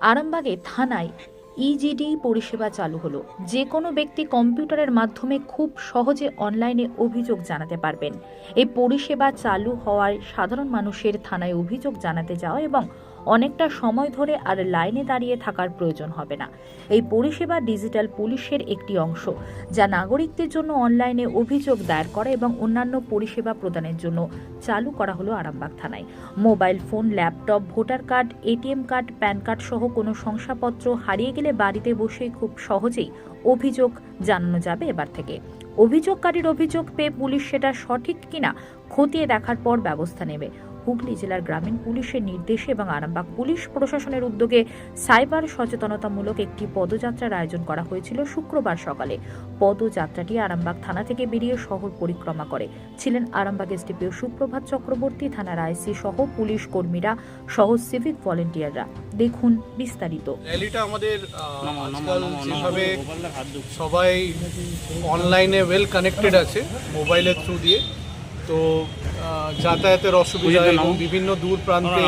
আরামবাগে থানায় ইজিডি পরিষেবা চালু হলো। যে কোনো ব্যক্তি কম্পিউটারের মাধ্যমে খুব সহজে অনলাইনে অভিযোগ জানাতে পারবেন। এই পরিষেবা চালু হওয়ায় সাধারণ মানুষের থানায় অভিযোগ জানাতে যাওয়া এবং অনেকটা সময় ধরে আর লাইনে দাঁড়িয়ে থাকার প্রয়োজন হবে না। এই পরিষেবা ডিজিটাল পুলিশের একটি অংশ, যা নাগরিকদের জন্য অনলাইনে অভিযোগ দায়ের করা এবং অন্যান্য পরিষেবা প্রদানের জন্য চালু করা হলো আরামবাগ থানায়। Mobile phone, laptop, voter card, ATM card, PAN card সহ কোনো শংসাপত্র হারিয়ে গেলে বাড়িতে বসে খুব সহজেই অভিযোগ জানানো যাবে এবার থেকে। অভিযোগকারীর অভিযোগ পেয়ে পুলিশ সেটা সঠিক কিনা খতিয়ে দেখার পর ব্যবস্থা নেবে। হুগলি জেলার গ্রামীণ পুলিশের নির্দেশে এবং আরামবাগ পুলিশ প্রশাসনের উদ্যোগে সাইবার সচেতনতামূলক একটি পদযাত্রার আয়োজন করা হয়েছিল শুক্রবার সকালে। পদযাত্রাটি আরামবাগ থানা থেকে বেরিয়ে শহর পরিক্রমা করে। ছিলেন আরামবাগ এসডিপিও সুপ্রভাত চক্রবর্তী থানার আইসি সহ পুলিশ কর্মীরা সহ সিভিক ভলেন্টিয়াররা। দেখুন বিস্তারিত। র্যালিটা আমাদের যেভাবে সবাই অনলাইনে ওয়েল কানেক্টেড আছে মোবাইলের থ্রু দিয়ে। তো যাতায়াতের অসুবিধা এবং বিভিন্ন দূর প্রান্তে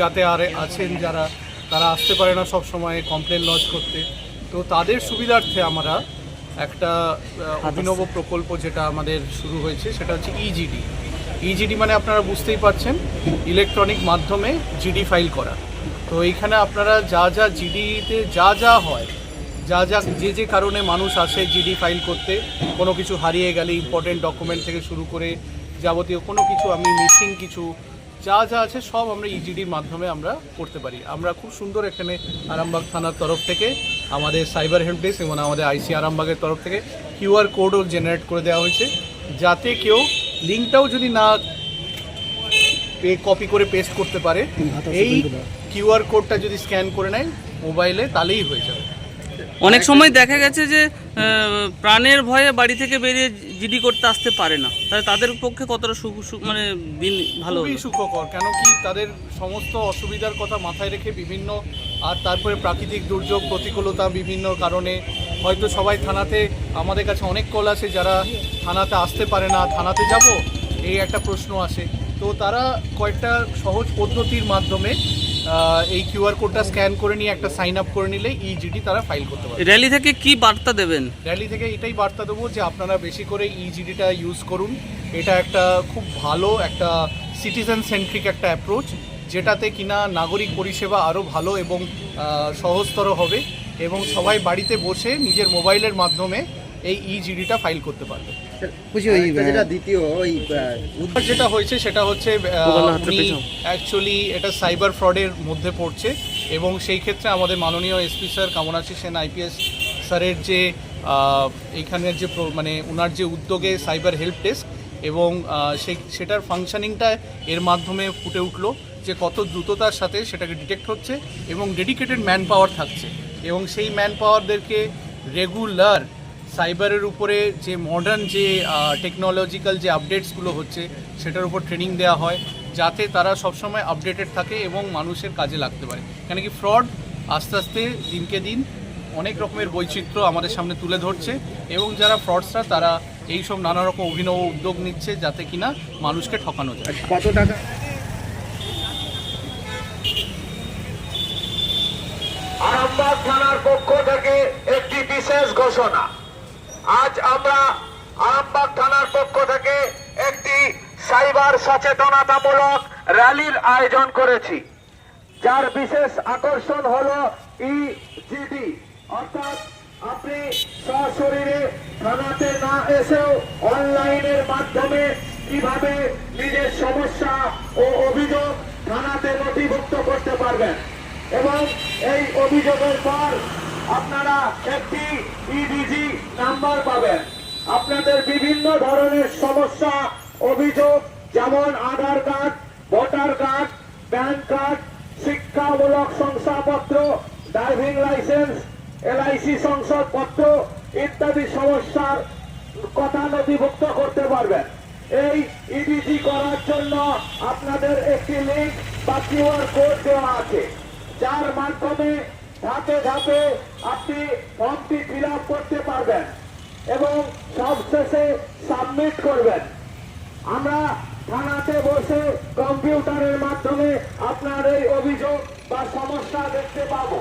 যাতে আর আছেন যারা তারা আসতে পারে না সব সময় কমপ্লেন লজ করতে। তো তাদের সুবিধার্থে আমরা একটা অভিনব প্রকল্প যেটা আমাদের শুরু হয়েছে সেটা হচ্ছে E ইজিডি ইজিডি মানে আপনারা বুঝতেই পারছেন ইলেকট্রনিক মাধ্যমে জিডি ফাইল করা। তো এইখানে আপনারা যা যা জিডিতে যা যা হয় যা যা যে যে কারণে মানুষ আসে জিডি ফাইল করতে কোনো কিছু হারিয়ে গেলে ইম্পর্টেন্ট ডকুমেন্ট থেকে শুরু করে যাবতীয় কোনো কিছু আমি মিসিং কিছু যা যা আছে সব আমরা ইজিডির মাধ্যমে আমরা করতে পারি। আমরা খুব সুন্দর এখানে আরামবাগ থানার তরফ থেকে আমাদের সাইবার হেল্প ডেস্ক এবং আমাদের আইসি আরামবাগের তরফ থেকে কিউআর কোডও জেনারেট করে দেওয়া হয়েছে। যাতে কেউ লিঙ্কটাও যদি না পে কপি করে পেস্ট করতে পারে এই কিউআর কোডটা যদি স্ক্যান করে নেয় মোবাইলে তাহলেই হয়ে যাবে। অনেক সময় দেখা গেছে যে প্রাণের ভয়ে বাড়ি থেকে বেরিয়ে জিডি করতে আসতে পারে না। তাহলে তাদের পক্ষে কতটা সুখ মানে দিন ভালো সুখকর কেন কি তাদের সমস্ত অসুবিধার কথা মাথায় রেখে বিভিন্ন আর তারপরে প্রাকৃতিক দুর্যোগ প্রতিকূলতা বিভিন্ন কারণে হয়তো সবাই থানাতে আমাদের কাছে অনেক কল আসে যারা থানাতে আসতে পারে না থানাতে যাব এই একটা প্রশ্ন আসে। তো তারা কয়েকটা সহজ পদ্ধতির মাধ্যমে এই কিউআর কোডটা স্ক্যান করে নিয়ে একটা সাইন আপ করে নিলে ইজিডি তারা ফাইল করতে পারে র্যালি থেকে কি বার্তা দেবেন? র্যালি থেকে এটাই বার্তা দেবো যে আপনারা বেশি করে ইজিডিটা ইউজ করুন। এটা একটা খুব ভালো একটা সিটিজেন সেন্ট্রিক একটা অ্যাপ্রোচ যেটাতে কিনা নাগরিক পরিষেবা আরও ভালো এবং সহজতর হবে এবং সবাই বাড়িতে বসে নিজের মোবাইলের মাধ্যমে এই ইজিডিটা ফাইল করতে পারবে। বুঝি ওই যেটা দ্বিতীয় ওই আর যেটা হয়েছে সেটা হচ্ছে উনি অ্যাকচুয়ালি এটা সাইবার ফ্রডের মধ্যে পড়ছে এবং সেই ক্ষেত্রে আমাদের মাননীয় SP sir Kamanashi Sen IPS স্যারের যে এইখানের যে প্র- মানে ওনার যে উদ্যোগে সাইবার হেল্প ডেস্ক এবং সেই সেটার ফাংশনিংটা এর মাধ্যমে ফুটে উঠল যে কত দ্রুততার সাথে সেটাকে ডিটেক্ট হচ্ছে এবং ডেডিকেটেড ম্যান পাওয়ার থাকছে এবং সেই ম্যান পাওয়ারদেরকে রেগুলার সাইবারের উপরে যে মডার্ন যে টেকনোলজিক্যাল যে আপডেটসগুলো হচ্ছে সেটার উপর ট্রেনিং দেওয়া হয় যাতে তারা সবসময় আপডেটেড থাকে এবং মানুষের কাজে লাগতে পারে। কেন কি ফ্রড আস্তে আস্তে দিনকে দিন অনেক রকমের বৈচিত্র্য আমাদের সামনে তুলে ধরছে এবং যারা ফ্রডসরা তারা এই সব নানা রকম অভিনব উদ্যোগ নিচ্ছে যাতে কিনা মানুষকে ঠকানো যায়। কত টাকা? আরামবাগ থানার পক্ষ থেকে একটি বিশেষ ঘোষণা। আজ আমরা আরামবাগ থানার পক্ষ থেকে একটি সাইবার সচেতনতামূলক র্যালির আয়োজন করেছি। যার বিশেষ আকর্ষণ হলো ইজিডি অর্থাৎ আপনি সশরীরে থানাতে না এসেও অনলাইনের মাধ্যমে কীভাবে নিজের সমস্যা ও অভিযোগ থানাতে নথিভুক্ত করতে পারবেন। এবং এই অভিযোগের পর আপনারা একটি ইডিজি নাম্বার পাবেন। আপনাদের বিভিন্ন ধরনের সমস্যা, অভিযোগ, যেমন Aadhaar card, voter card, PAN card, শিক্ষামূলক শংসাপত্র, ড্রাইভিং লাইসেন্স এলআইসি সংসদপত্র ইত্যাদি সমস্যার কথা নথিভুক্ত করতে পারবেন। এই ইডিজি করার জন্য আপনাদের একটি লিঙ্ক বা কিউআর কোড দেওয়া আছে। যার মাধ্যমে ধাপে ধাপে আপনি ফর্মটি ফিল করতে পারবেন এবং সবশেষে সাবমিট করবেন। আমরা থানাতে বসে কম্পিউটারের মাধ্যমে আপনার এই অভিযোগ বা সমস্যা দেখতে পাবো।